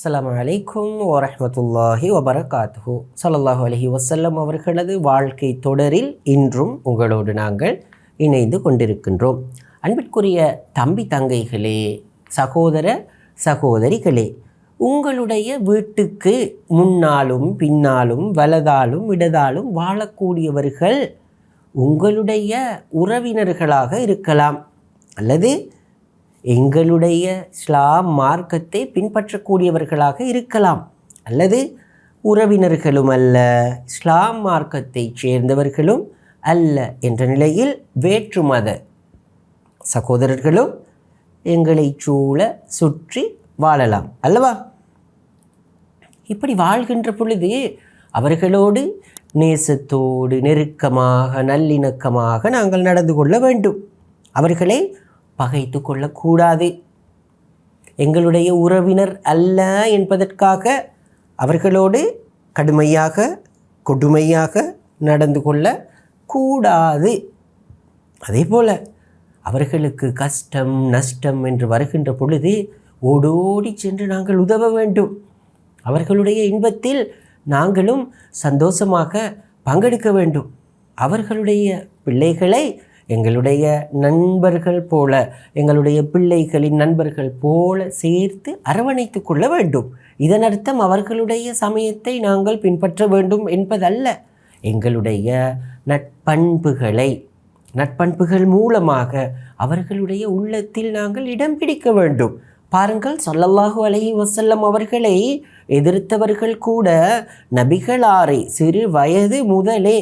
அஸ்லாம் அலைக்கும் வரமத்துல்லாஹி வபரகாத்து சல்லாஹூ அலஹி வசல்லம் அவர்களது வாழ்க்கை தொடரில் இன்றும் உங்களோடு நாங்கள் இணைந்து கொண்டிருக்கின்றோம். அன்பிற்குரிய தம்பி தங்கைகளே சகோதர சகோதரிகளே உங்களுடைய வீட்டுக்கு முன்னாலும் பின்னாலும் வலதாலும் இடதாலும் வாழக்கூடியவர்கள் உங்களுடைய உறவினர்களாக இருக்கலாம். அல்லது எங்களுடைய ஸ்லாம் மார்க்கத்தை பின்பற்றக்கூடியவர்களாக இருக்கலாம். அல்லது உறவினர்களும் அல்ல இஸ்லாம் மார்க்கத்தைச் சேர்ந்தவர்களும் அல்ல என்ற நிலையில் வேற்று மத சகோதரர்களும் எங்களை சூழ சுற்றி வாழலாம். அல்லவா? இப்படி வாழ்கின்ற பொழுது அவர்களோடு நேசத்தோடு நெருக்கமாக நல்லிணக்கமாக நாங்கள் நடந்து கொள்ள வேண்டும். அவர்களை பகைத்து கொள்ளக்கூடாது. எங்களுடைய உறவினர் அல்ல என்பதற்காக அவர்களோடு கடுமையாக கொடுமையாக நடந்து கொள்ள கூடாது அதே போல் அவர்களுக்கு கஷ்டம் நஷ்டம் என்று வருகின்ற பொழுது ஓடோடி சென்று நாங்கள் உதவ வேண்டும். அவர்களுடைய இன்பத்தில் நாங்களும் சந்தோஷமாக பங்கெடுக்க வேண்டும். அவர்களுடைய பிள்ளைகளை எங்களுடைய நண்பர்கள் போல எங்களுடைய பிள்ளைகளின் நண்பர்கள் போல சேர்த்து அரவணைத்து கொள்ள வேண்டும். இதன் அர்த்தம் அவர்களுடைய சமயத்தை நாங்கள் பின்பற்ற வேண்டும் என்பதல்ல. எங்களுடைய நட்பண்புகளை நட்பண்புகள் மூலமாக அவர்களுடைய உள்ளத்தில் நாங்கள் இடம் பிடிக்க வேண்டும். பாருங்கள் சொல்லல்லாஹு அலஹி வசல்லம் அவர்களை எதிர்த்தவர்கள் கூட நபிகளாரை சிறு வயது முதலே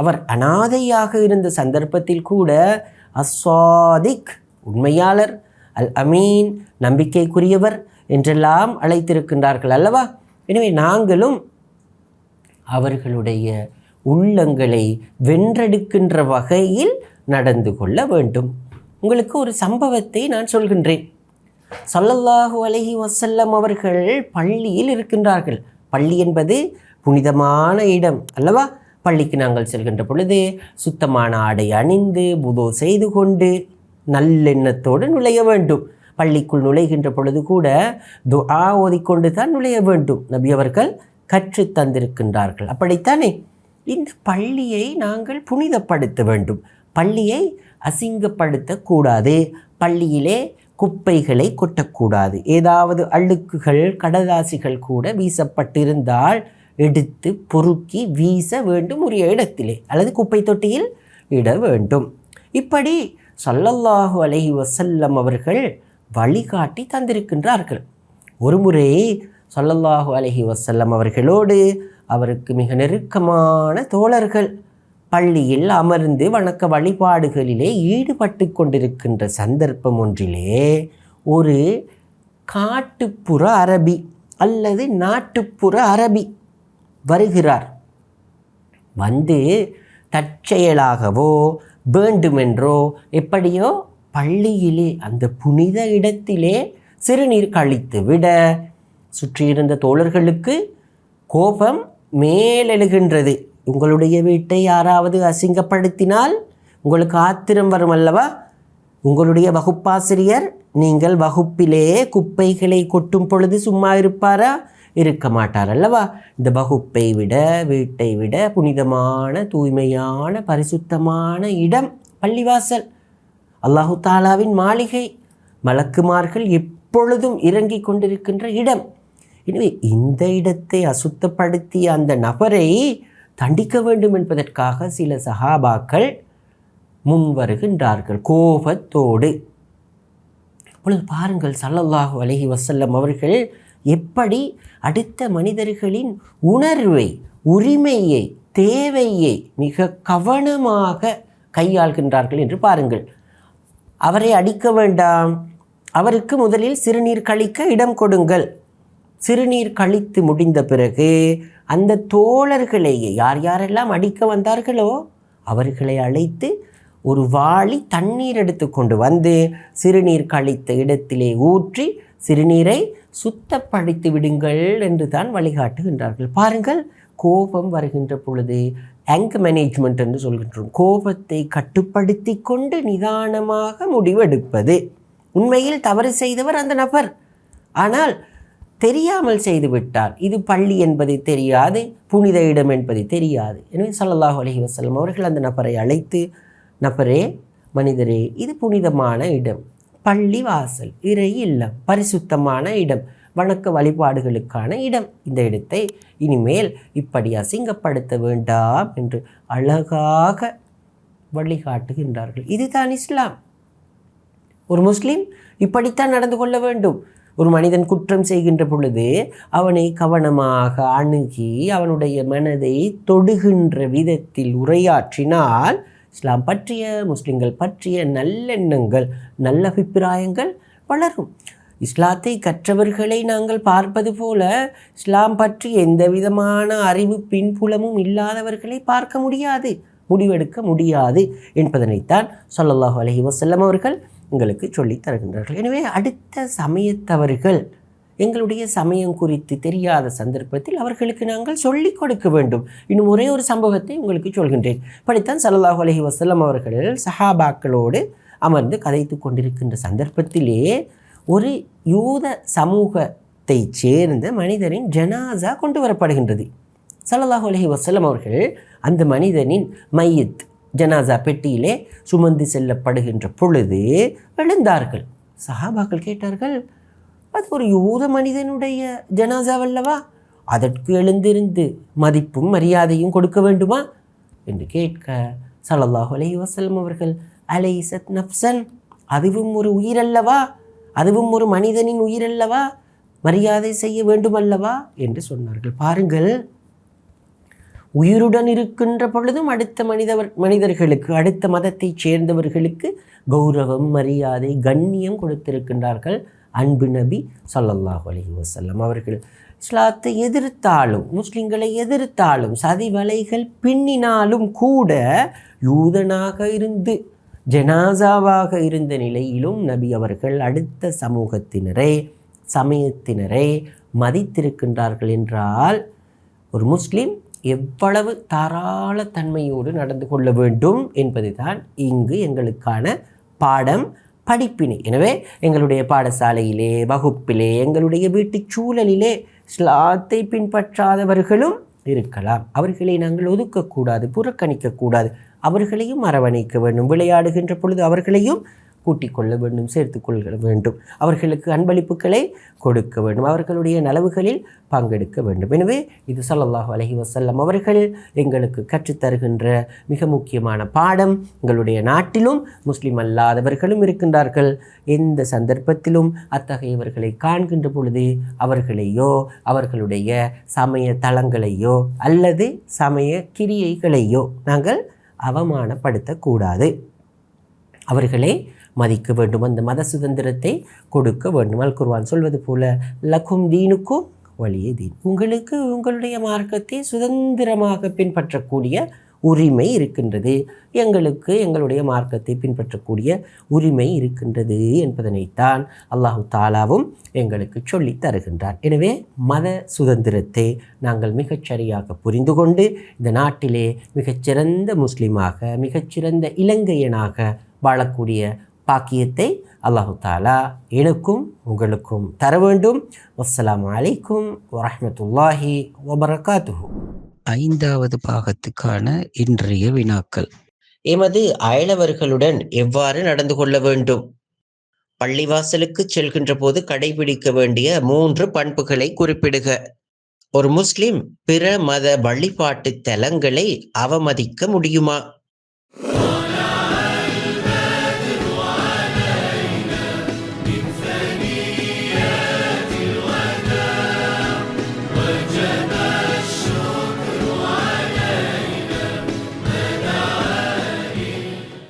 அவர் அனாதையாக இருந்த சந்தர்ப்பத்தில் கூட அஸ்வாதிக் உண்மையாளர் அல் அமீன் நம்பிக்கைக்குரியவர் என்றெல்லாம் அழைத்திருக்கின்றார்கள் அல்லவா? எனவே நாங்களும் அவர்களுடைய உள்ளங்களை வென்றெடுக்கின்ற வகையில் நடந்து கொள்ள வேண்டும். உங்களுக்கு ஒரு சம்பவத்தை நான் சொல்கின்றேன். சல்லல்லாஹு அலஹி வசல்லம் அவர்கள் பள்ளியில் இருக்கின்றார்கள். பள்ளி என்பது புனிதமான இடம் அல்லவா? பள்ளிக்கு நாங்கள் செல்கின்ற பொழுது சுத்தமான ஆடை அணிந்து புதோ செய்து கொண்டு நல்லெண்ணத்தோடு நுழைய வேண்டும். பள்ளிக்குள் நுழைகின்ற பொழுது கூட துஆ ஓதிக்கொண்டு தான் நுழைய வேண்டும். நபி அவர்கள் கற்று தந்திருக்கின்றார்கள். அப்படித்தானே? இந்த பள்ளியை நாங்கள் புனிதப்படுத்த வேண்டும். பள்ளியை அசிங்கப்படுத்தக்கூடாது. பள்ளியிலே குப்பைகளை கொட்டக்கூடாது. ஏதாவது அழுக்குகள் கடதாசிகள் கூட வீசப்பட்டிருந்தால் எடுத்து பொறுக்கி வீச வேண்டும் உரிய இடத்திலே அல்லது குப்பை தொட்டியில் இட வேண்டும். இப்படி சொல்லல்லாஹு அலஹி வசல்லம் அவர்கள் வழிகாட்டி தந்திருக்கின்றார்கள். ஒருமுறை சொல்லல்லாஹு அலஹி வசல்லம் அவர்களோடு அவருக்கு மிக நெருக்கமான தோழர்கள் பள்ளியில் அமர்ந்து வணக்க வழிபாடுகளிலே ஈடுபட்டு கொண்டிருக்கின்ற சந்தர்ப்பம் ஒன்றிலே ஒரு காட்டுப்புற அரபி அல்லது நாட்டுப்புற அரபி வருகிறார். வந்து தற்செயலாகவோ வேண்டுமென்றோ எப்படியோ பள்ளியிலே அந்த புனித இடத்திலே சிறுநீர் கழித்து விட சுற்றியிருந்த தோழர்களுக்கு கோபம் மேலெழுகின்றது. உங்களுடைய வீட்டை யாராவது அசிங்கப்படுத்தினால் உங்களுக்கு ஆத்திரம் வரும் அல்லவா? உங்களுடைய வகுப்பாசிரியர் நீங்கள் வகுப்பிலே குப்பைகளை கொட்டும் பொழுது சும்மா இருப்பாரா? இருக்க மாட்டார் அல்லவா? இந்த வகுப்பை விட வீட்டை விட புனிதமான தூய்மையான பரிசுத்தமான இடம் பள்ளிவாசல். அல்லாஹு தாலாவின் மாளிகை. மலக்குமார்கள் எப்பொழுதும் இறங்கிக் கொண்டிருக்கின்ற இடம். எனவே இந்த இடத்தை அசுத்தப்படுத்திய அந்த நபரை தண்டிக்க வேண்டும் என்பதற்காக சில சஹாபாக்கள் முன் வருகின்றார்கள் கோபத்தோடு. இப்பொழுது பாருங்கள் சல்லல்லாஹு அலஹி வசல்லம் அவர்கள் எப்படி அடுத்த மனிதர்களின் உணர்வை உரிமையை தேவையை மிக கவனமாக கையாள்கின்றார்கள் என்று பாருங்கள். அவரை அடிக்க வேண்டாம். அவருக்கு முதலில் சிறுநீர் கழிக்க இடம் கொடுங்கள். சிறுநீர் கழித்து முடிந்த பிறகு அந்த தோழர்களையே யார் யாரெல்லாம் அடிக்க வந்தார்களோ அவர்களை அழைத்து ஒரு வாளி தண்ணீர் எடுத்து கொண்டு வந்து சிறுநீர் கழித்த இடத்திலே ஊற்றி சிறுநீரை சுத்தப்படுத்தி விடுங்கள் என்று தான் வழிகாட்டுகின்றார்கள். பாருங்கள் கோபம் வருகின்ற பொழுது ஆங்கர் மேனேஜ்மெண்ட் என்று சொல்கின்றோம். கோபத்தை கட்டுப்படுத்தி கொண்டு நிதானமாக முடிவெடுப்பது. உண்மையில் தவறு செய்தவர் அந்த நபர். ஆனால் தெரியாமல் செய்துவிட்டார் இது பள்ளி என்பது தெரியாது புனித இடம் என்பது தெரியாது. எனவே சல்லாஹ் அலஹி வஸல்லம் அவர்கள் அந்த நபரை அழைத்து நபரே மனிதரே இது புனிதமான இடம். பள்ளி வாசல் இறை இல்லம் பரிசுத்தமான இடம் வணக்க வழிபாடுகளுக்கான இடம். இந்த இடத்தை இனிமேல் இப்படி அசிங்கப்படுத்த வேண்டாம் என்று அழகாக வழிகாட்டுகின்றார்கள். இதுதான் இஸ்லாம். ஒரு முஸ்லீம் இப்படித்தான் நடந்து கொள்ள வேண்டும். ஒரு மனிதன் குற்றம் செய்கின்ற பொழுது அவனை கவனமாக அணுகி அவனுடைய மனதை தொடுகின்ற விதத்தில் உரையாற்றினால் இஸ்லாம் பற்றிய முஸ்லிம்கள் பற்றிய நல்லெண்ணங்கள் நல்ல அபிப்பிராயங்கள் வளரும். இஸ்லாத்தை கற்றவர்களை நாங்கள் பார்ப்பது போல இஸ்லாம் பற்றி எந்த விதமான அறிவு பின்புலமும் இல்லாதவர்களை பார்க்க முடியாது முடிவெடுக்க முடியாது என்பதனைத்தான் சொல்லல்லாஹு அலஹி வசல்லம் அவர்கள் எங்களுக்கு சொல்லித் தருகின்றார்கள். எனவே அடுத்த சமயத்தவர்கள் எங்களுடைய சமயம் குறித்து தெரியாத சந்தர்ப்பத்தில் அவர்களுக்கு நாங்கள் சொல்லிக் கொடுக்க வேண்டும். இன்னும் ஒரே ஒரு சம்பவத்தை உங்களுக்கு சொல்கின்றேன். இப்படித்தான் சல்லாஹ் அலஹி வசல்லம் அவர்கள் சஹாபாக்களோடு அமர்ந்து கதைத்து கொண்டிருக்கின்ற சந்தர்ப்பத்திலே ஒரு யூத சமூகத்தை சேர்ந்த மனிதரின் ஜனாசா கொண்டு வரப்படுகின்றது. சல்லாஹ் அலஹி வசல்லம் அவர்கள் அந்த மனிதனின் மையத் ஜனாசா பெட்டியிலே சுமந்து செல்லப்படுகின்ற பொழுது எழுந்தார்கள். சஹாபாக்கள் கேட்டார்கள் அது ஒரு யூத மனிதனுடைய ஜனாசாவல்லவா அதற்கு எழுந்திருந்து மதிப்பும் மரியாதையும் கொடுக்க வேண்டுமா? என்று கேட்க ஸல்லல்லாஹு அலை வசலம் அவர்கள் அலைசத் நப்சன் அதுவும் ஒரு உயிரல்லவா அதுவும் ஒரு மனிதனின் உயிரல்லவா மரியாதை செய்ய வேண்டுமல்லவா என்று சொன்னார்கள். பாருங்கள் உயிருடன் இருக்கின்ற பொழுதும் அடுத்த மனிதவர் மனிதர்களுக்கு அடுத்த மதத்தைச் சேர்ந்தவர்களுக்கு கௌரவம் மரியாதை கண்ணியம் கொடுத்திருக்கின்றார்கள். அன்பு நபி ஸல்லல்லாஹு அலி வசல்லம் அவர்கள். இஸ்லாத்தை எதிர்த்தாலும் முஸ்லிம்களை எதிர்த்தாலும் சதி வலைகள் பின்னினாலும் கூட யூதனாக இருந்து ஜனாசாவாக இருந்த நிலையிலும் நபி அவர்கள் அடுத்த சமூகத்தினரை சமயத்தினரை மதித்திருக்கின்றார்கள் என்றால் ஒரு முஸ்லீம் எவ்வளவு தாராள தன்மையோடு நடந்து கொள்ள வேண்டும் என்பதுதான் இங்கு எங்களுக்கான பாடம். படிப்பினை. எனவே எங்களுடைய பாடசாலையிலே வகுப்பிலே எங்களுடைய வீட்டுச் சூழலிலே ஸ்லாத்தை பின்பற்றாதவர்களும் இருக்கலாம். அவர்களை நாங்கள் ஒதுக்கக்கூடாது புறக்கணிக்கக்கூடாது. அவர்களையும் அரவணைக்க வேண்டும். விளையாடுகின்ற பொழுது அவர்களையும் கூட்டிக் கொள்ள வேண்டும் சேர்த்து கொள்ள வேண்டும் அவர்களுக்கு அன்பளிப்புகளை கொடுக்க வேண்டும். அவர்களுடைய நலவுகளில் பங்கெடுக்க வேண்டும். எனவே இது சல்லாஹ் அலஹி வசல்லம் அவர்கள் எங்களுக்கு கற்றுத்தருகின்ற மிக முக்கியமான பாடம். எங்களுடைய நாட்டிலும் முஸ்லீம் அல்லாதவர்களும் இருக்கின்றார்கள். எந்த சந்தர்ப்பத்திலும் அத்தகையவர்களை காண்கின்ற பொழுது அவர்களையோ அவர்களுடைய சமய தளங்களையோ அல்லது சமய கிரியைகளையோ நாங்கள் அவமானப்படுத்தக்கூடாது. அவர்களை மதிக்க வேண்டும். அந்த மத சுதந்திரத்தை கொடுக்க வேண்டும். அல் குர்வான் சொல்வது போல லக்கும் தீனுக்கும் வழியே தீன். உங்களுக்கு உங்களுடைய மார்க்கத்தை சுதந்திரமாக பின்பற்றக்கூடிய உரிமை இருக்கின்றது. எங்களுக்கு எங்களுடைய மார்க்கத்தை பின்பற்றக்கூடிய உரிமை இருக்கின்றது என்பதனைத்தான் அல்லாஹு தாலாவும் எங்களுக்கு சொல்லி தருகின்றார் எனவே மத சுதந்திரத்தை நாங்கள் மிகச்சரியாக புரிந்து கொண்டு இந்த நாட்டிலே மிகச்சிறந்த முஸ்லீமாக மிகச்சிறந்த இலங்கையனாக வாழக்கூடிய பாக்கியத்தை அல்லாஹு தாலா எனக்கும் உங்களுக்கும் தர வேண்டும். அஸ்லாம் அலைக்கும் வரமத்துல்லாஹி வபரகாத்துஹு. ஐந்தாவது பாகத்துக்கான இன்றைய வினாக்கள். எமது அயலவர்களுடன் எவ்வாறு நடந்து கொள்ள வேண்டும்? பள்ளிவாசலுக்கு செல்கின்ற போது கடைபிடிக்க வேண்டிய மூன்று பண்புகளை குறிப்பிடுக. ஒரு முஸ்லிம் பிற மத வழிபாட்டு தலங்களை அவமதிக்க முடியுமா?